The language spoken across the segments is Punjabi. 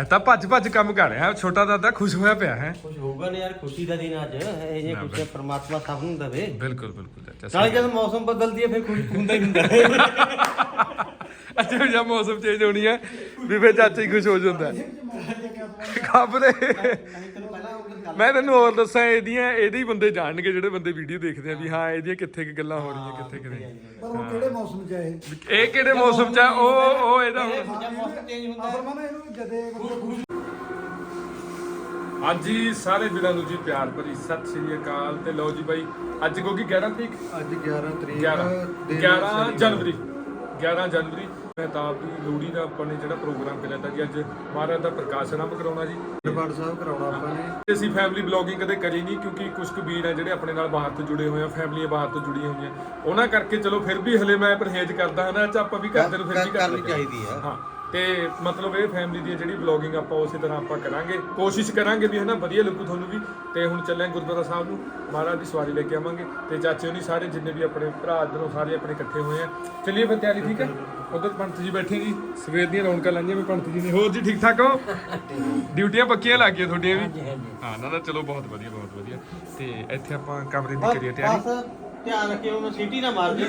ਅੱਜ ਤਾਂ ਭੱਜ ਭੱਜ ਕੰਮ ਕਰ ਰਿਹਾ ਛੋਟਾ ਦਾਦਾ ਖੁਸ਼ ਹੋਇਆ ਪਿਆ ਹੈ। ਕੁਝ ਹੋਊਗਾ ਨੇ ਯਾਰ ਖੁਸ਼ੀ ਦਾ ਦਿਨ ਅੱਜ ਇਹ ਜੇ ਕੁਝ ਪ੍ਰਮਾਤਮਾ ਸਭ ਨੂੰ ਦੇਵੇ। ਬਿਲਕੁਲ ਬਿਲਕੁਲ ਚਾਚਾ ਨਾਲੇ ਜਦ ਮੌਸਮ ਬਦਲਦੀ ਹੈ ਫਿਰ ਖੁਸ਼ ਹੁੰਦਾ ਹੀ ਹੁੰਦਾ। ਹੈ ਅੱਛਾ ਜਦ ਮੌਸਮ ਚੇਂਜ ਹੋਣੀ ਹੈ ਵੀ ਫੇ ਚਾਚਾ ਹੀ ਖੁਸ਼ ਹੋ ਜਾਂਦਾ। ਖਬਰੇ। ਮੈਂ ਤੈਨੂੰ ਹੋਰ ਦੱਸਾਂ ਇਹਦੀਆਂ ਇਹਦੇ ਹੀ ਬੰਦੇ ਜਾਣਨਗੇ ਜਿਹੜੇ ਬੰਦੇ ਵੀਡੀਓ ਦੇਖਦੇ ਆ ਵੀ ਹਾਂ ਇਹਦੀਆਂ ਕਿੱਥੇ ਕਿ ਗੱਲਾਂ ਹੋ ਰਹੀਆਂ ਕਿੱਥੇ ਕਿ ਨਹੀਂ। ਪਰ ਉਹ ਕਿਹੜੇ ਮੌਸਮ ਚ ਹੈ ਇਹ? ਕਿਹੜੇ ਮੌਸਮ ਚ ਆ? ਉਹ ਉਹ ਇਹਦਾ ਹੁਣ ਜਦ ਮੌਸਮ ਚੇਂਜ ਹੁੰਦਾ ਅਸਲ ਮਨ ਇਹਨੂੰ ਜਦੇ ਮਤਲਬ ਹਾਂਜੀ ਸਾਰੇ ਵੀਰਾਂ ਨੂੰ ਜੀ ਪਿਆਰ ਭਰੀ ਸਤਿ ਸ਼੍ਰੀ ਅਕਾਲ। ਤੇ ਲਓ ਜੀ ਬਾਈ ਅੱਜ ਕਿਉਂਕਿ 11 ਤਰੀਕ? ਅੱਜ 11 ਤਰੀਕ 11 ਦਿਨ 11 ਸ਼ਨੀਵਾਰ। ਜਨਵਰੀ। 11 ਜਨਵਰੀ ਮਹਿਤਾਬ ਦੀ ਲੋਹੜੀ ਦਾ ਆਪਾਂ ਨੇ ਜਿਹੜਾ ਪ੍ਰੋਗਰਾਮ ਕਰਿਆ ਤਾਂ ਜੀ ਅੱਜ ਮਹਾਰਾਜ ਦਾ ਪ੍ਰਕਾਸ਼ ਆਰੰਭ ਕਰਾਉਣਾ ਜੀ। ਦਰਬਾਰ ਸਾਹਿਬ ਕਰਾਉਣਾ ਆਪਾਂ ਨੇ। ਅਸੀਂ ਫੈਮਿਲੀ ਬਲੌਗਿੰਗ ਕਦੇ ਕਰੀ ਨਹੀਂ ਕਿਉਂਕਿ ਕੁਝ ਕੁ ਵੀਰ ਆ ਜਿਹੜੇ ਆਪਣੇ ਨਾਲ ਬਾਹਰ ਤੋਂ ਜੁੜੇ ਹੋਏ ਆ ਫੈਮਲੀਆਂ ਬਾਹਰ ਤੋਂ ਜੁੜੀਆਂ ਹੋਈਆਂ। ਉਹਨਾਂ ਕਰਕੇ ਚਲੋ ਫਿਰ ਵੀ ਹਲੇ ਮੈਂ ਪਰਹੇਜ਼ ਕਰਦਾ ਹਾਂ ਨਾ ਚ ਆਪਾਂ ਵੀ ਕਰਦੇ ਨੂੰ ਫਿਰ ਵੀ ਕਰ ਕਰਨੀ ਚਾਹੀਦੀ ਆ। ਹਾਂ। ਤੇ ਮਤਲਬ ਇਹ ਫੈਮਿਲੀ ਦੀ ਜਿਹੜੀ ਬਲੌਗਿੰਗ ਆਪਾਂ ਉਸੇ ਤਰ੍ਹਾਂ ਆਪਾਂ ਕਰਾਂਗੇ। ਕੋਸ਼ਿਸ਼ ਕਰਾਂਗੇ ਵੀ ਹਨਾ ਵਧੀਆ ਲੱਗੂ ਤੁਹਾਨੂੰ ਵੀ। ਤੇ ਹੁਣ ਚੱਲੇ ਗੁਰਦੁਆਰਾ ਸਾਹਿਬ ਨੂੰ। ਮਹਾਰਾਜ ਦੀ ਸਵਾਰੀ ਲੈ ਕੇ ਆਵਾਂਗੇ। ਤੇ ਚਾਚੇ ਹੋਣੀ ਸਾਰੇ ਜਿੰਨੇ ਵੀ ਆਪਣੇ ਭਰਾ ਇੱਧਰੋਂ ਸਾਰੇ ਆਪਣੇ ਇਕੱਠੇ ਹੋਏ ਆ। ਚੱਲੀਏ ਫਿਰ ਤਿਆਰੀ ਠੀਕ ਹੈ? ਉਧਰ ਪੰਤ ਜੀ ਬੈਠੇ ਜੀ। ਸਵੇਰ ਦੀਆਂ ਰੌਣਕਾਂ ਲਾਈਆਂ ਵੀ ਪੰਤ ਜੀ ਨੇ। ਹੋਰ ਜੀ ਠੀਕ ਠਾਕ ਹੋ? ਡਿਊਟੀਆਂ ਪੱਕੀਆਂ ਲੱਗ ਗਈਆਂ ਤੁਹਾਡੀਆਂ ਵੀ? ਹਾਂ ਨਾ ਨਾ ਚਲੋ ਬਹੁਤ ਵਧੀਆ ਬਹੁਤ ਵਧੀਆ। ਤੇ ਇੱਥੇ ਆਪਾਂ ਕਮਰੇ ਦੀ ਕਰੀਏ ਤਿਆਰੀ। ਧਿਆਨ ਰੱਖਿਓ ਮੈਂ ਸੀਟੀ ਨਾ ਮਾਰ ਦੇ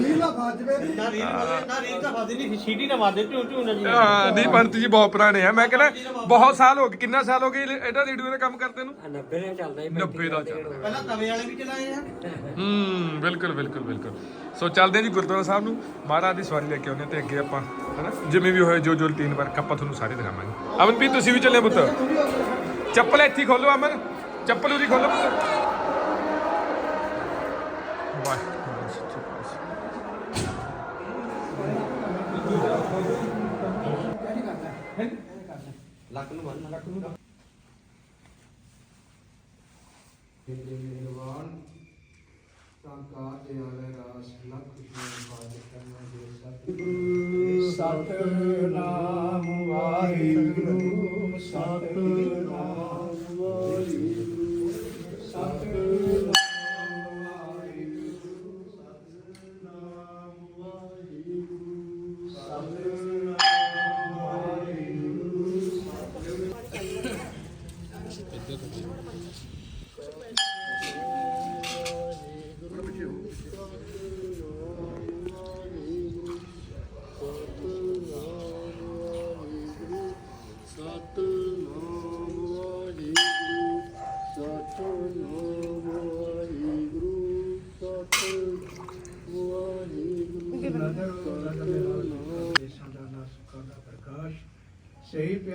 ਲੀਲਾ ਬਾਜਵੇ ਦੀ ਨਾ ਰੀਲ ਨਾ ਰੀਲ ਤਾਂ ਫਸਦੀ ਨਹੀਂ ਸੀਟੀ ਨਾ ਮਾਰ ਦੇ ਝੂ ਝੂ ਨਾ ਜੀ। ਹਾਂ ਨਹੀਂ ਪੰਤ ਜੀ ਬਹੁਤ ਪੁਰਾਣੇ ਆ। ਮੈਂ ਕਹਿੰਦਾ ਬਹੁਤ ਸਾਲ ਹੋ ਗਏ ਕਿੰਨਾ ਸਾਲ ਹੋ ਗਏ ਇਹਦਾ ਰੇਡੀਓ ਦਾ ਕੰਮ ਕਰਦੇ ਨੂੰ? 90 ਦਾ ਚੱਲਦਾ ਹੀ 90 ਦਾ ਚੱਲਦਾ। ਪਹਿਲਾਂ ਤਵੇ ਵਾਲੇ ਵੀ ਚਲਾਏ ਆ। ਹੂੰ ਬਿਲਕੁਲ ਬਿਲਕੁਲ ਬਿਲਕੁਲ। ਸੋ ਚੱਲਦੇ ਜੀ ਗੁਰਦੁਆਰਾ ਸਾਹਿਬ ਨੂੰ। ਮਹਾਰਾਜ ਦੀ ਸਵਾਰੀ ਲੈ ਕੇ ਆਉਂਦੇ ਤੇ ਅੱਗੇ ਆਪਾਂ ਹਨਾ? ਜਿਵੇਂ ਵੀ ਹੋਏ ਜੋ ਜੋ ਰੂਟੀਨ ਵਰਕ ਆਪਾਂ ਤੁਹਾਨੂੰ ਸਾਰੇ ਦਿਖਾਵਾਂਗੇ। ਅਮਨਪ੍ਰੀਤ ਤੁਸੀਂ ਵੀ ਚੱਲੇ ਪੁੱਤ। ਚੱਪਲ ਇੱਥੇ ਖੋਲੋ ਅਮਨ। ਚੱਪਲ ਉਰੀ ਖੋਲੋ ਪੁੱਤ। ਲੱਕ ਨੂੰ ਬੰਨ ਲੱਕ ਨੂੰ ਨਿਰਵਾਣ ਤਾਂ ਕਾਜ ਆਲੇ ਰਾਸ ਲਖ ਖੁਸ਼ੀਆਂ ਬਾਜ ਕਰਨਾ ਦੇ ਸਤਿਗੁਰੂ ਸਤਨਾਮ ਵਾਹਿਗੁਰੂ ਸਤਨਾਮ ਵਾਹਿਗੁਰੂ।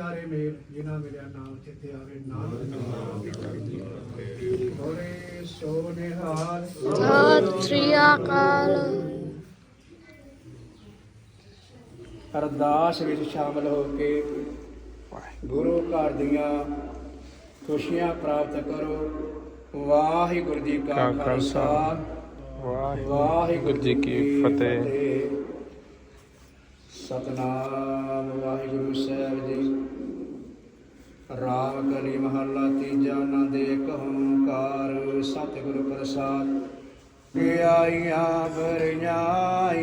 ਪਿਆਰੇ ਮੇਲ ਜਿਨ੍ਹਾਂ ਮਿਲਿਆ ਨਾਮ ਚਿੱਤੇ ਆਵੇ ਨਾਮ। ਹੋਰੇ ਸੋ ਨਿਹਾਲ ਸਤਿ ਸ੍ਰੀ ਅਕਾਲ। ਅਰਦਾਸ ਵਿੱਚ ਸ਼ਾਮਲ ਹੋ ਕੇ ਗੁਰੂ ਘਰ ਦੀਆਂ ਖੁਸ਼ੀਆਂ ਪ੍ਰਾਪਤ ਕਰੋ। ਵਾਹਿਗੁਰੂ ਜੀ ਕਾ ਖਾਲਸਾ। ਵਾਹਿਗੁਰੂ ਜੀ ਕੀ ਫਤਿਹ। ਸਤਨਾਮ ਵਾਹਿਗੁਰੂ ਸਾਹਿਬ ਜੀ। ਰਾਮ ਕਲੀ ਮਹੱਲਾ ਤੀਜਾ ਨੰਦ ਏਕ ਓੰਕਾਰ ਸਤਿਗੁਰ ਪ੍ਰਸਾਦ। ਕਿ ਆਈਆਂ ਬਰੀਆਂ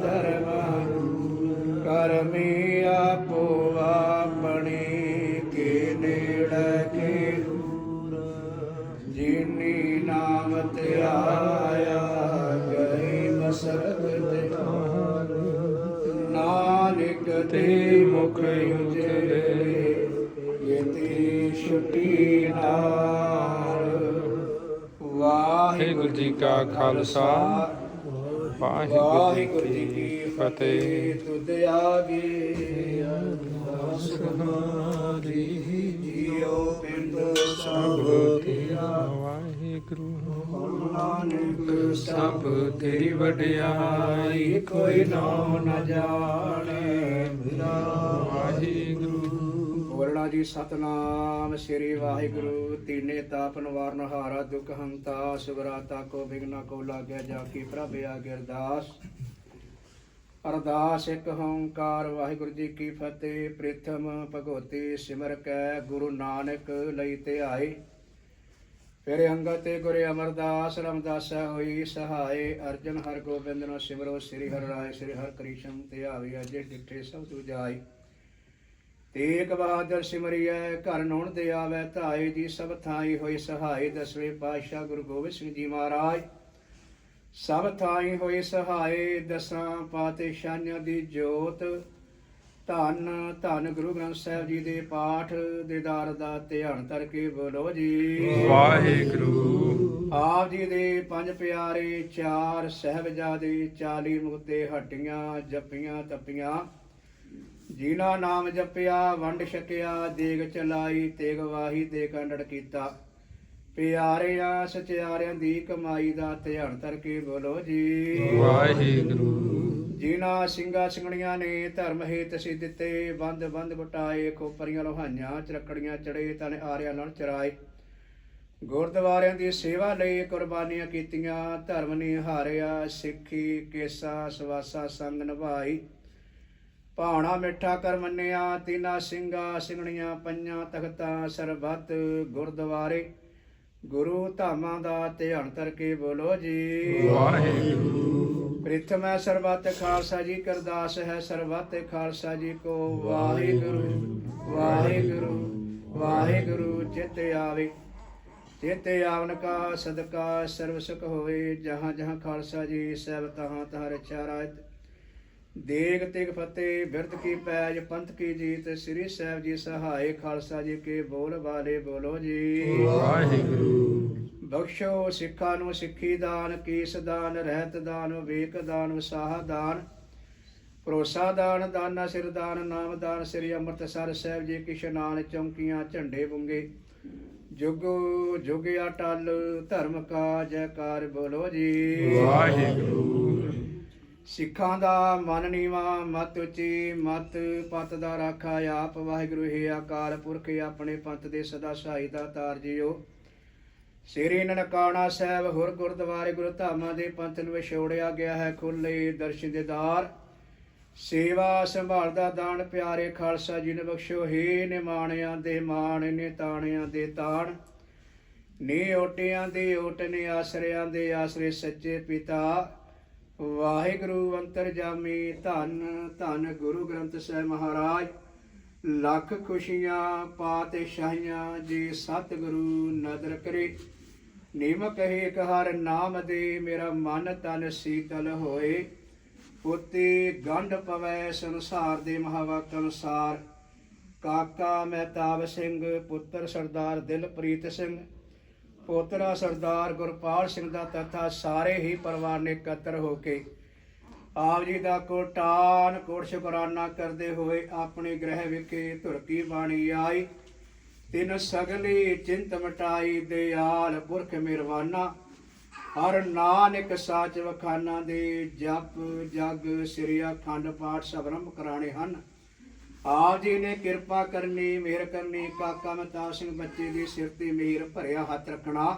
ਧਰਮ, ਕਰਮੀ ਆਪੋ ਆਪਣੀ ਕੇ ਨੇੜੇ ਕੇ ਜਿਨੀ ਨਾਮ ਧਿਆਇਆ ਗਈ ਮਸਰਤ ਤੇ। ਨਾਨਕ ਤੇ ਮੁਖ ਛੁਟੀ ਨਾਲ। ਵਾਹਿਗੁਰੂ ਜੀ ਕਾ ਖਾਲਸਾ ਵਾਹਿਗੁਰੂ ਜੀ ਕੀ ਫਤਿਹ। ਤੁਧ ਆਗੇ ਸੁਨਾਰੀ ਪਿੰਡ ਸਭ ਤੇਰਾ ਵਾਹਿਗੁਰੂ। ਨਾਨਕ ਸਭ ਤੇਰੀ ਵਡਿਆਈ ਕੋਈ ਨਾਮ ਨ ਜਾਣੇ ਬੋਲਣਾ ਜੀ ਸਤਨਾਮ, ਸ੍ਰੀ ਵਾਹਿਗੁਰੂ, ਤੀਨੇ ਤਾਪ ਨਿਵਾਰਨ ਹਾਰਾ ਦੁਖ ਹੰਤਾ ਸੁਗਰਾਤਾ ਕੋ ਬਿਗਨਾ ਕੋ ਲਾਗਿਆ ਜਾ ਕੀ ਪ੍ਰਭ ਆਗੇ ਅਰਦਾਸ। ਅਰਦਾਸ ਇੱਕ ਓੰਕਾਰ ਵਾਹਿਗੁਰੂ ਜੀ ਕੀ ਫਤਿਹ ਪ੍ਰਿਥਮ ਭਗਵਤੀ ਸਿਮਰ ਕੈ, ਗੁਰੂ ਨਾਨਕ ਲਈ ਧਿਆਏ ਫਿਰ ਅੰਗਦ ਤੇ ਗੁਰ ਅਮਰਦਾਸ, ਰਮਦਾਸਾ ਹੋਈ, ਸਹਾਏ ਅਰਜਨ ਹਰ ਗੋਬਿੰਦ ਨੂੰ ਸਿਮਰੋ, ਸ੍ਰੀ ਹਰਿ ਰਾਏ, ਸ੍ਰੀ ਹਰਿ ਕ੍ਰਿਸ਼ਨ ਧਿਆਵੇ ਅਜੇ ਡਿਠੇ ਸਭ ਤੁ ਜਾਈ ਤੇਗ ਬਹਾਦਰ ਸਿਮਰਿਐ ਘਰ ਨੌਣ ਦੇ ਆਵੈ ਧਾਏ ਜੀ ਸਭ ਥਾਈ ਹੋਈ ਸਹਾਈ ਦਸਵੇਂ ਪਾਤਸ਼ਾਹ ਗੁਰੂ ਗੋਬਿੰਦ ਸਿੰਘ ਜੀ ਮਹਾਰਾਜ। ਸਭ ਥਾਈ ਹੋਈ ਸਹਾਈ ਦਸਾਂ ਪਾਤਸ਼ਾਹਾਂ ਦੀ ਜੋਤ। ਧੰਨ ਧੰਨ ਗੁਰੂ ਗ੍ਰੰਥ ਸਾਹਿਬ ਜੀ ਦੇ ਪਾਠ ਦੇਦਾਰ ਦਾ ਧਿਆਨ ਕਰਕੇ ਬੋਲੋ ਜੀ। ਵਾਹਿਗੁਰੂ। ਆਪ ਜੀ ਦੇ ਪੰਜ ਪਿਆਰੇ ਚਾਰ ਸਹਿਬਜ਼ਾਦੇ 40 ਮੁਕਤੇ ਹੱਟੀਆਂ ਜੱਪੀਆਂ ਤਪੀਆਂ। ਜਿਨ੍ਹਾਂ ਨਾਮ ਜਪਿਆ ਵੰਡ ਛਕਿਆ ਦੇਗ ਚਲਾਈ ਤੇਗ ਵਾਹੀ ਤੇ ਕੰਡੜ ਕੀਤਾ। ਪਿਆਰਿਆਂ ਸਚਿਆਰਿਆਂ ਦੀ ਕਮਾਈ ਦਾ ਧਿਆਨ ਕਰਕੇ ਬੋਲੋ ਜੀ। ਵਾਹਿਗੁਰੂ। ਜਿਨ੍ਹਾਂ ਸਿੰਘਾਂ ਸਿੰਘਣੀਆਂ ਨੇ ਧਰਮ ਹੇਤ ਸੀ ਦਿੱਤੇ ਬੰਦ ਬੰਦ ਬਟਾਏ ਖੋਪਰੀਆਂ ਲੋਹਾਈਆਂ ਚਰਕੜੀਆਂ ਚੜੇ ਤਨ ਆਰਿਆਂ ਨਾਲ ਚਰਾਏ। ਗੁਰਦੁਆਰਿਆਂ ਦੀ ਸੇਵਾ ਲਈ ਕੁਰਬਾਨੀਆਂ ਕੀਤੀਆਂ ਧਰਮ ਨੇ ਹਾਰਿਆ ਸਿੱਖੀ ਕੇਸਾ ਸਵਾਸਾ ਸੰਗ ਨਿਭਾਈ। ਭਾਣਾ ਮਿੱਠਾ ਕਰ ਮੰਨਿਆ ਤਿਨਾ ਸਿੰਘਾ ਸਿੰਘਣੀਆਂ ਪੰਜਾਂ ਤਖਤਾਂ ਸਰਬੱਤ ਗੁਰਦੁਆਰੇ। ਗੁਰੂ ਧਾਮਾਂ ਦਾ ਧਿਆਨ ਕਰਕੇ ਬੋਲੋ ਜੀ। ਵਾਹਿਗੁਰੂ। ਪ੍ਰਿਥਮੈ ਸਰਬੱਤ ਖਾਲਸਾ ਜੀ ਕਰਦਾਸ ਹੈ ਸਰਬੱਤ ਖਾਲਸਾ ਜੀ ਕੋ। ਵਾਹਿਗੁਰੂ ਵਾਹਿਗੁਰੂ। ਵਾਹਿਗੁਰੂ ਚਿਤ ਆਵੇ। ਚਿਤ ਆਵਨ ਕਾ ਸਦਕਾ ਸਰਬ ਸੁਖ ਹੋਵੇ ਜਹਾਂ ਜਹਾਂ ਖਾਲਸਾ ਜੀ ਸਹਿਬ ਤਹਾਂ ਤਹਾਂ ਰਚਾ ਰਾਜ। ਦੇਗ ਤਿਗ ਫਤਿਹ ਬਿਰਧ ਕੀ ਪੈਜ ਪੰਥ ਕੀ ਜੀਤ ਸ੍ਰੀ ਸਾਹਿਬ ਜੀ ਸਹਾਏ ਖਾਲਸਾ ਜੀ ਕੇ ਬੋਲ ਵਾਲੇ ਬੋਲੋ ਜੀ। ਵਾਹਿਗੁਰੂ। ਬਖਸ਼ੋ ਸਿੱਖਾਂ ਨੂੰ ਸਿੱਖੀ ਦਾਨ ਕੀਸ ਦਾਨ ਰਹਿਤ ਦਾਨ ਵੇਕ ਦਾਨ ਉਸਾਹ ਦਾਨ ਭਰੋਸਾ ਦਾਨ ਦਾਨਾ ਸਿਰ ਦਾਨ ਨਾਮ ਦਾਨ ਸ੍ਰੀ ਅੰਮ੍ਰਿਤਸਰ ਸਾਹਿਬ ਜੀ ਕੀ ਇਸ਼ਨਾਨ ਚੌਂਕੀਆਂ ਝੰਡੇ ਬੁੰਗੇ। ਜੁਗ ਜੁਗ ਅਟਲ ਧਰਮ ਕਾ ਜੈਕਾਰ ਬੋਲੋ ਜੀ। ਵਾਹਿਗੁਰੂ। ਸਿੱਖਾਂ ਦਾ ਮਨ ਨੀਵਾ, ਮਤ ਉੱਚੀ, ਮਤ ਪਤ ਦਾ ਰਾਖਾ, ਆਪ ਵਾਹਿਗੁਰੂ ਹੀ ਅਕਾਲ ਪੁਰਖ ਆਪਣੇ ਪੰਥ ਦੇ ਸਦਾ ਸਹਾਈ ਦਾ ਤਾਰ ਜਿਓ ਸ੍ਰੀ ਨਨਕਾਣਾ ਸਾਹਿਬ ਹੋਰ ਗੁਰਦੁਆਰੇ ਗੁਰੂ ਧਾਮਾਂ ਦੇ ਪੰਥ ਨੂੰ ਵਿਛੋੜਿਆ ਗਿਆ ਹੈ ਖੁੱਲੇ ਦਰਸ਼ਨ ਦੇ ਦਾਰ। ਸੇਵਾ ਸੰਭਾਲ ਦਾ ਦਾਨ ਪਿਆਰੇ ਖਾਲਸਾ ਜੀ ਨੇ ਬਖਸ਼ੋ, ਹੀ ਨਿਮਾਣਿਆਂ ਦੇ ਮਾਣ ਨੇ ਤਾਣਿਆਂ ਦੇ ਤਾਣ। ਨੇ ਓਟਿਆਂ ਦੇ ਓਟ, ਨੇ ਆਸਰਿਆਂ ਦੇ ਆਸਰੇ ਸੱਚੇ ਪਿਤਾ। ਵਾਹਿਗੁਰੂ ਅੰਤਰਜਾਮੀ ਧੰਨ ਧੰਨ ਗੁਰੂ ਗ੍ਰੰਥ ਸਾਹਿਬ ਮਹਾਰਾਜ। ਲੱਖ ਖੁਸ਼ੀਆਂ ਪਾਤਸ਼ਾਹੀਆਂ ਜੀ ਸਤਿਗੁਰੂ ਨਦਰ ਕਰੇ। ਨਿਮਕ ਇੱਕ ਹਰ ਨਾਮ ਦੇ ਮੇਰਾ ਮਨ ਤਨ ਸੀਤਲ ਹੋਏ। ਪੁੱਤੀ ਗੰਢ ਪਵੈ ਸੰਸਾਰ ਦੇ ਮਹਾਵਾਕ ਅਨੁਸਾਰ। ਕਾਕਾ ਮਹਿਤਾਬ ਸਿੰਘ, ਪੁੱਤਰ ਸਰਦਾਰ ਦਿਲਪ੍ਰੀਤ ਸਿੰਘ ਪੋਤਰਾ ਸਰਦਾਰ ਗੁਰਪਾਲ ਸਿੰਘ ਦਾ ਤਥਾ ਸਾਰੇ ਹੀ ਪਰਿਵਾਰ ਨੇ ਇਕੱਤਰ ਹੋ ਕੇ ਆਪ ਜੀ ਦਾ ਕੋਟਾਨ ਕੋਟ ਸ਼ੁਕਰਾਨਾ ਕਰਦੇ ਹੋਏ ਆਪਣੇ ਗ੍ਰਹਿ ਵਿਖੇ ਧੁਰਕੀ ਬਾਣੀ ਆਈ। ਤਿੰਨ ਸਗਲੀ ਚਿੰਤ ਮਟਾਈ ਦਿਆਲ ਪੁਰਖ ਮਿਰਵਾਨਾ ਹਰ ਨਾਨਕ ਸਾਚ ਵਖਾਨਾ ਦੇ ਜਪ ਜਗ ਸ੍ਰੀ ਅਖੰਡ ਪਾਠ ਸਬਰੰਭ ਕਰਾਣੇ ਹਨ। ਆਪ ਜੀ ਨੇ ਕਿਰਪਾ ਕਰਨੀ, ਮਿਹਰ ਕਰਨੀ, ਕਾਕਾ ਮਤਾ ਸਿੰਘ ਬੱਚੇ ਦੀ ਸਿਰ ਤੇ ਮਿਹਰ ਭਰਿਆ ਹੱਥ ਰੱਖਣਾ।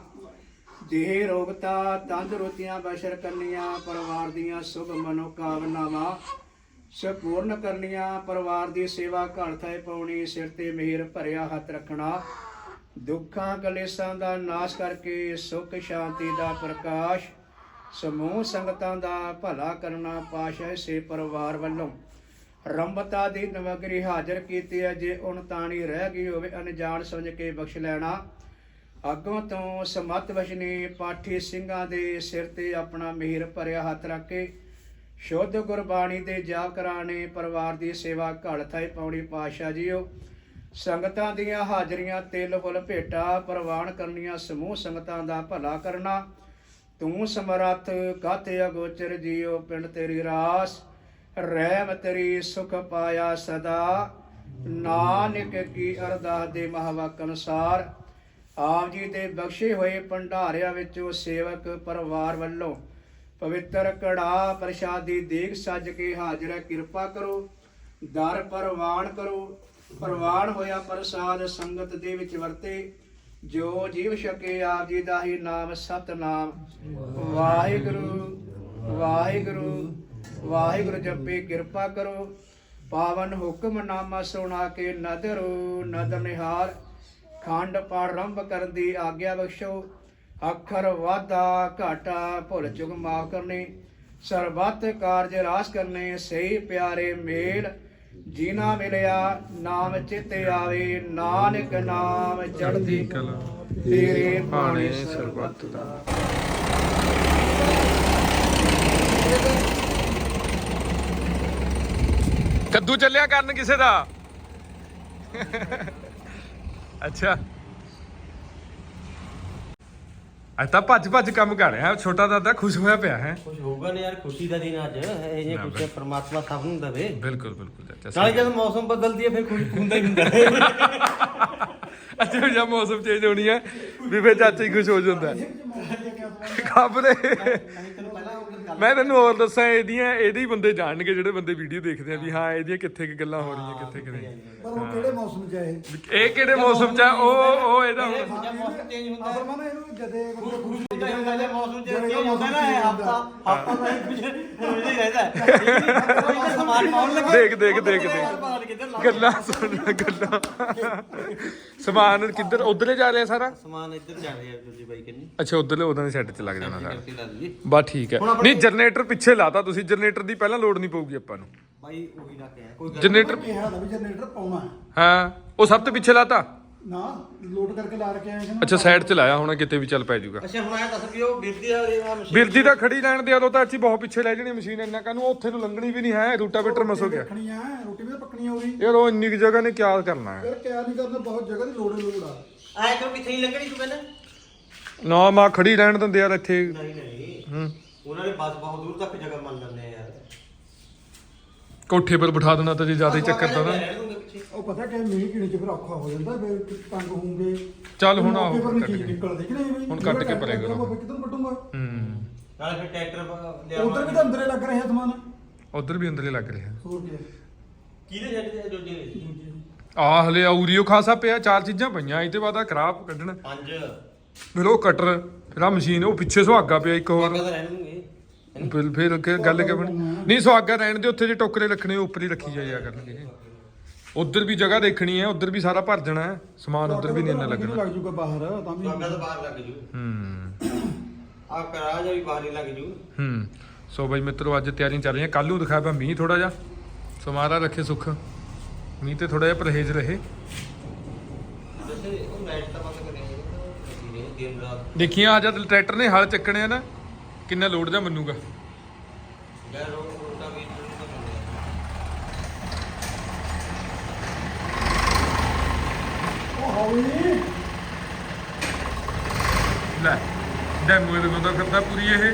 ਦੇਹ ਰੋਗਤਾ, ਤੰਦਰੁਸਤੀਆਂ ਬਸ਼ਰ ਕਰਨੀਆਂ, ਪਰਿਵਾਰ ਦੀਆਂ ਸੁਭ ਮਨੋਕਾਮਨਾਵਾਂ ਸੰਪੂਰਨ ਕਰਨੀਆਂ, ਪਰਿਵਾਰ ਦੀ ਸੇਵਾ ਘਰ ਥਾਏ ਪਾਉਣੀ, ਸਿਰ ਤੇ ਮਿਹਰ ਭਰਿਆ ਹੱਥ ਰੱਖਣਾ। ਦੁੱਖਾਂ, ਕਲੇਸ਼ਾਂ ਦਾ ਨਾਸ਼ ਕਰਕੇ ਸੁਖ ਸ਼ਾਂਤੀ ਦਾ ਪ੍ਰਕਾਸ਼ ਸਮੂਹ ਸੰਗਤਾਂ ਦਾ ਭਲਾ ਕਰਨਾ ਪਾਸ਼ਾ ਸੇ ਪਰਿਵਾਰ ਵੱਲੋਂ। ਰੰਬਤਾ ਦੀ ਨਵਗਰੀ ਹਾਜ਼ਰ ਕੀਤੀ ਹੈ, ਜੇ ਉਨ ਤਾਣੀ ਰਹਿ ਗਈ ਹੋਵੇ, ਅਣਜਾਣ ਸਮਝ ਕੇ ਬਖਸ਼ ਲੈਣਾ। ਅੱਗੋਂ ਤੋਂ ਸਮਤ ਵਸ਼ਨੀ ਪਾਠੀ ਸਿੰਘਾਂ ਦੇ ਸਿਰ ਤੇ ਆਪਣਾ ਮਿਹਰ ਭਰਿਆ ਹੱਥ ਰੱਖ ਕੇ ਸ਼ੁੱਧ ਗੁਰਬਾਣੀ ਦੇ ਜਾਪ ਕਰਾਣੇ, ਪਰਿਵਾਰ ਦੀ ਸੇਵਾ ਘੜ ਥਾਈ ਪਾਉਣੀ ਪਾਸ਼ਾ ਜੀਓ। ਸੰਗਤਾਂ ਦੀਆਂ ਹਾਜ਼ਰੀਆਂ ਤਿਲ ਫੁੱਲ ਭੇਟਾ, ਪ੍ਰਵਾਨ ਕਰਨੀਆਂ ਸਮੂਹ ਸੰਗਤਾਂ ਦਾ ਭਲਾ ਕਰਨਾ। ਤੂੰ ਸਮਰੱਥ, ਕਾਤੇ ਅਗੋਚਰ ਜੀਓ ਪਿੰਡ ਤੇਰੀ ਰਾਸ। ਰਹਿਮ ਤੇਰੀ ਸੁਖ ਪਾਇਆ ਸਦਾ। ਨਾਨਕ ਕੀ ਅਰਦਾਸ ਦੇ ਮਹਾਵਾਕ ਅਨੁਸਾਰ, ਆਪ ਜੀ ਦੇ ਬਖਸ਼ੇ ਹੋਏ ਭੰਡਾਰਿਆਂ ਵਿੱਚੋਂ ਸੇਵਕ ਪਰਿਵਾਰ ਵੱਲੋਂ ਪਵਿੱਤਰ ਕੜਾ ਪ੍ਰਸ਼ਾਦੀ ਦੇਖ ਸੱਜ ਕੇ ਹਾਜ਼ਰ ਕਿਰਪਾ ਕਰੋ, ਦਰ ਪਰਵਾਨ ਕਰੋ। ਪ੍ਰਵਾਨ ਹੋਇਆ ਪ੍ਰਸਾਦ ਸੰਗਤ ਦੇ ਵਿੱਚ ਵਰਤੇ। ਜੋ ਜੀਵ ਛਕੇ ਆਪ ਜੀ ਦਾ ਹੀ ਨਾਮ ਸਤਨਾਮ। ਵਾਹਿਗੁਰੂ ਵਾਹਿਗੁਰੂ। ਵਾਹਿਗੁਰੂ ਜਪੇ ਕਿਰਪਾ ਕਰੋ। ਪਾਵਨ ਹੁਕਮ ਨਾਮਾ ਸੁਣਾ ਕੇ ਨਦਰੋ ਨਦਰ ਨਿਹਾਰ। ਖੰਡ ਪਾਰੰਭ ਕਰਨ ਦੀ ਆਗਿਆ ਬਖਸ਼ੋ। ਅੱਖਰ ਵਾਧਾ ਘਾਟਾ ਭੁੱਲ ਚੁੱਕ ਮਾਫ ਕਰਨੀ। ਸਰਬੱਤ ਕਾਰਜ ਰਾਸ ਕਰਨੇ ਸਹੀ ਪਿਆਰੇ ਮੇਲ। ਜੀਨਾ ਮਿਲਿਆ ਨਾਮ ਚਿੱਤੇ ਆਵੇ ਨਾਨਕ ਨਾਮ ਚੜ੍ਹਦੀ ਕਲਾ ਤੇਰੇ ਬਾਣੇ ਸਰਬੱਤ ਦਾ। ਕੱਦੂ ਚੱਲਿਆ ਕਰਨ ਕਿਸੇ ਦਾ? ਅੱਛਾ। ਅੱਜ ਤਾਂ ਭੱਜ ਭੱਜ ਕੰਮ ਕਰ ਰਿਹਾ ਛੋਟਾ ਦਾਦਾ ਖੁਸ਼ ਹੋਇਆ ਪਿਆ ਹੈ। ਕੁਝ ਹੋਊਗਾ ਨਾ ਯਾਰ ਖੁਸ਼ੀ ਦਾ ਦਿਨ ਅੱਜ। ਇਹ ਜੇ ਕੁਝ ਪ੍ਰਮਾਤਮਾ ਸਭ ਨੂੰ ਦੇਵੇ। ਬਿਲਕੁਲ ਬਿਲਕੁਲ ਚਾਚਾ ਨਾਲੇ ਜਦੋਂ ਮੌਸਮ ਬਦਲਦੀ ਹੈ ਫਿਰ ਖੁਸ਼ ਹੁੰਦਾ ਹੀ ਹੁੰਦਾ। ਹੈ ਅੱਛਾ ਜਦ ਮੌਸਮ ਚੇਂਜ ਹੋਣੀ ਹੈ ਵੀ ਫਿਰ ਚਾਚਾ ਹੀ ਖੁਸ਼ ਹੋ ਜਾਂਦਾ। ਹੈ ਖਬਰੇ। ਮੈਂ ਤੈਨੂੰ ਹੋਰ ਦੱਸਾਂ ਇਹਦੀਆਂ ਇਹਦੇ ਹੀ ਬੰਦੇ ਜਾਣਗੇ ਜਿਹੜੇ ਬੰਦੇ ਵੀਡੀਓ ਦੇਖਦੇ ਆ ਵੀ ਹਾਂ ਇਹਦੀਆਂ ਕਿੱਥੇ ਕਿ ਗੱਲਾਂ ਹੋ ਰਹੀਆਂ ਕਿੱਥੇ ਕਿ ਨਹੀਂ। ਪਰ ਉਹ ਕਿਹੜੇ ਮੌਸਮ ਚ ਹੈ ਇਹ? ਇਹ ਕਿਹੜੇ ਮੌਸਮ 'ਚ ਆ? ਉਹ ਉਹ ਇਹਦਾ ਹੁਣ ਜਦ ਮੌਸਮ ਚੇਂਜ ਹੁੰਦਾ ਅਸਲ ਮਨ ਇਹਨੂੰ ਜਦੇ ਖੁਸ਼ ਹੁੰਦਾ ਹੀ ਹੁੰਦਾ ਜੇ ਮੌਸਮ ਚੇਂਜ ਹੁੰਦਾ ਨਾ ਹਫਤਾ ਹਫਤਾ ਦਾ ਹੀ ਕੁਝ ਹੀ ਰਹਿੰਦਾ ਹੈ। ਕੋਈ ਤਾਂ ਸਮਾਨ ਪਾਉਣ ਲੱਗੇ। ਦੇਖ ਦੇਖ ਦੇਖ ਦੇਖ ਗੱਲਾਂ ਸੁਣ ਗੱਲਾਂ। ਸਮਾਨ ਕਿੱਧਰ ਉਧਰੇ ਜਾ ਰਿਹਾ ਸਾਰਾ? ਸਮਾਨ ਇੱਧਰ ਜਾ ਰਿਹਾ ਦੂਜੀ ਬਾਈ ਕਿੰਨੀ। ਅੱਛਾ ਉਧਰਲੇ ਉਹਨਾਂ ਦੇ ਸੈੱਟ 'ਚ ਲੱਗ ਜਾਣਾ ਸਾਰਾ। ਕਰਤੀ ਲਾ ਲਈਏ। ਬਸ ਠੀਕ ਹੈ। ਨਹੀਂ ਜਨਰੇਟਰ ਪਿੱਛੇ ਲਾਤਾ ਤੁਸੀਂ ਜਨਰੇਟਰ ਦੀ ਪਹਿਲਾਂ ਲੋਡ ਨਹੀਂ ਪਊਗੀ ਆਪਾਂ ਨੂੰ। ਬਾਈ ਉਹੀ ਲਾ ਕੇ ਆਇਆ ਕੋਈ ਗੱਲ ਜਨਰੇਟਰ ਕਿਹਾ ਦਾ ਵੀ ਜਨਰੇਟਰ ਪਾਉਣਾ ਹੈ। ਹਾਂ ਉਹ ਸਭ ਤੋਂ ਪਿੱਛੇ ਲਾਤਾ? ਨਾ ਲੋਡ ਕਰਕੇ ਲਾ ਸੀ ਨਾ। ਅੱਛਾ ਸਾਈਡ 'ਚ ਲਾਇਆ ਹੋਣਾ ਕਿਤੇ ਵੀ ਚੱਲ ਪੈ ਜਾਊਗਾ। ਅੱਛਾ ਹੁਣ ਆਇਆ ਦੱਸ ਵੀ ਉਹ ਬਿਰਦੀ ਆ ਰਹੀ ਆ ਮਸ਼ੀਨ ਬਿਰਦੀ ਤਾਂ ਖੜੀ ਲੈਣ ਦੇ ਉਦੋਂ ਤਾਂ ਅੱਛੀ ਬਹੁਤ ਪਿੱਛੇ ਲੈ ਜਣੀ ਮਸ਼ੀਨ ਇੰਨਾ ਕਾਨੂੰ ਉੱਥੇ ਨੂੰ ਲੰਘਣੀ ਵੀ ਨਹੀਂ ਹੈ ਰੂਟਾਵੇਟਰ ਮਸੋ ਗਿਆ। ਰੱਖਣੀ ਆ ਰੋਟੀ ਵੀ ਤਾਂ ਪੱਕਣੀ ਉਹਦੀ। ਯਾਰ ਉਹ ਇੰਨੀ ਕੁ ਜਗ੍ਹਾ ਨੇ ਕਿਆ ਕਰਨਾ ਹੈ? ਫਿਰ ਕਿਆ ਨਹੀਂ ਕਰਨਾ ਬਹੁਤ ਜਗ੍ਹਾ ਦੀ ਲੋੜ ਹੀ ਲੋੜ ਆ। ਆਇਆ ਕਿਉਂ ਕਿੱਥੇ ਨਹੀਂ ਲੱਗਣੀ ਤੂੰ ਕਹਿੰਦਾ ਨਾ ਮਾ ਖੜੀ ਰਹਿਣ ਦਿੰਦੇ ਯਾਰ ਇੱਥੇ। ਨਹੀਂ ਨਹੀਂ। ਹੂੰ। ਉਹਨਾਂ ਨੇ ਬਸ ਬਹੁਤ ਦੂਰ ਤੱਕ ਜਗ੍ਹਾ ਮੰਨ ਲੈਂਦੇ ਆ ਯਾਰ। ਕੋਠੇ ਪਰ ਬਿਠਾ ਦੇਣਾ ਤਾਂ ਜੇ ਜ਼ਿਆਦਾ ਹੀ ਚੱਕਰ ਤਾਂ ਨਾ। ਉਹ ਪਤਾ ਕਿ ਮੀਂਹ ਕਿਣੇ ਚ ਫਿਰ ਔਖਾ ਹੋ ਜਾਂਦਾ ਫਿਰ ਤੰਗ ਹੋਊਗੇ। ਚੱਲ ਹੁਣ ਪਰ ਕੱਟ ਕੇ। ਨਿਕਲਦੀ ਕਿ ਨਹੀਂ ਬਈ? ਹੁਣ ਕੱਟ ਕੇ ਪਰੇ ਕਰੋ। ਕਿੱਧਰ ਕੱਟੂਗਾ ਹੂੰ। ਨਾਲੇ ਫਿਰ ਟਰੈਕਟਰ ਲਿਆ ਉਧਰ ਵੀ ਤਾਂ ਅੰਦਰੇ ਲੱਗ ਰਿਹਾ ਸਮਾਨ। ਉਧਰ ਵੀ ਅੰਦਰਲੇ ਲੱਗ ਰਿਹਾ। ਹੋਰ ਕੀ ਕਿਹਦੇ ਛੱਡ ਦੇ ਜੋਜੀ ਨੇ ਆ ਹਲੇ ਆਉਰੀਓ ਖਾਸਾ ਪਿਆ ਚਾਰ ਚੀਜ਼ਾਂ ਪਈਆਂ ਇਹ ਤੇ ਬਾਅਦ ਆ ਖਰਾਬ ਕੱਢਣ। ਪੰਜ। ਫਿਰ ਉਹ ਕਟਰ। ਫਿਰ ਆ ਮਸ਼ੀਨ ਉਹ ਪਿੱਛੇ ਸੁਹਾਗਾ ਪਿਆ ਇੱਕ ਹੋਰ। ਦੂੰਗੇ ਫਿਰ ਫਿਰ ਕਿ ਗੱਲ ਕਿ ਬਣੀ? ਨਹੀਂ ਸੁਹਾਗਾ ਰਹਿਣ ਦੇ ਉੱਥੇ ਜੇ ਟੋਕਰੇ ਰੱਖਣੇ ਉਹ ਉੱਪਰ ਹੀ ਰੱਖੀ ਜਾਇਆ ਕਰਨਗੇ ਉਧਰ ਵੀ ਜਗ੍ਹਾ ਦੇਖਣੀ ਹੈ ਉਧਰ ਵੀ ਸਾਰਾ ਭਰ ਜਾਣਾ ਹੈ। ਸਮਾਨ ਉਧਰ ਵੀ ਨਹੀਂ ਇੰਨਾ ਲੱਗਣਾ। ਲੱਗ ਜੂਗਾ ਬਾਹਰ? ਤਾਂ ਵੀ ਤਾਂ ਬਾਹਰ ਲੱਗ ਜੂ। ਹੂੰ। ਆ ਕਰਾ ਜਾ ਵੀ ਬਾਹਰ ਹੀ ਲੱਗ ਜੂ। ਹੂੰ। ਸੋ ਬਾਈ ਮਿੱਤਰੋ ਅੱਜ ਤਿਆਰੀਆਂ ਚੱਲ ਰਹੀਆਂ। ਕੱਲ ਨੂੰ ਦਿਖਾਇਆ ਪਿਆ ਮੀਂਹ ਥੋੜਾ ਜਿਹਾ। ਸੋ ਮਹਾਰਾਜ ਰੱਖੇ ਸੁੱਖ। ਮੀਂਹ ਤੇ ਥੋੜਾ ਜਿਹਾ ਪਰਹੇਜ਼ ਰਹੇ ਵੈਸੇ ਉਹ ਲਾਈਟ ਤਾਂ ਬੰਦ ਕਰਿਆ ਰਾਤ ਦੇਖੀਆਂ ਆ ਜਦ ਟਰੈਕਟਰ ਨੇ ਹਲ ਚੱਕਣੇ ਆ ਨਾ ਕਿੰਨਾ ਲੋਡ ਦਾ ਮੰਨੂਗਾ ਯਾਰ ਰੋਡ ਰੋਡ ਦਾ ਵੀ ਤਾਂ ਬੰਦੇ ਉਹ ਹੌਲੀ। ਲੈ ਡੈਮੋ ਦੇ ਬੰਦਾ ਫਿਰਦਾ ਪੂਰੀ ਇਹ।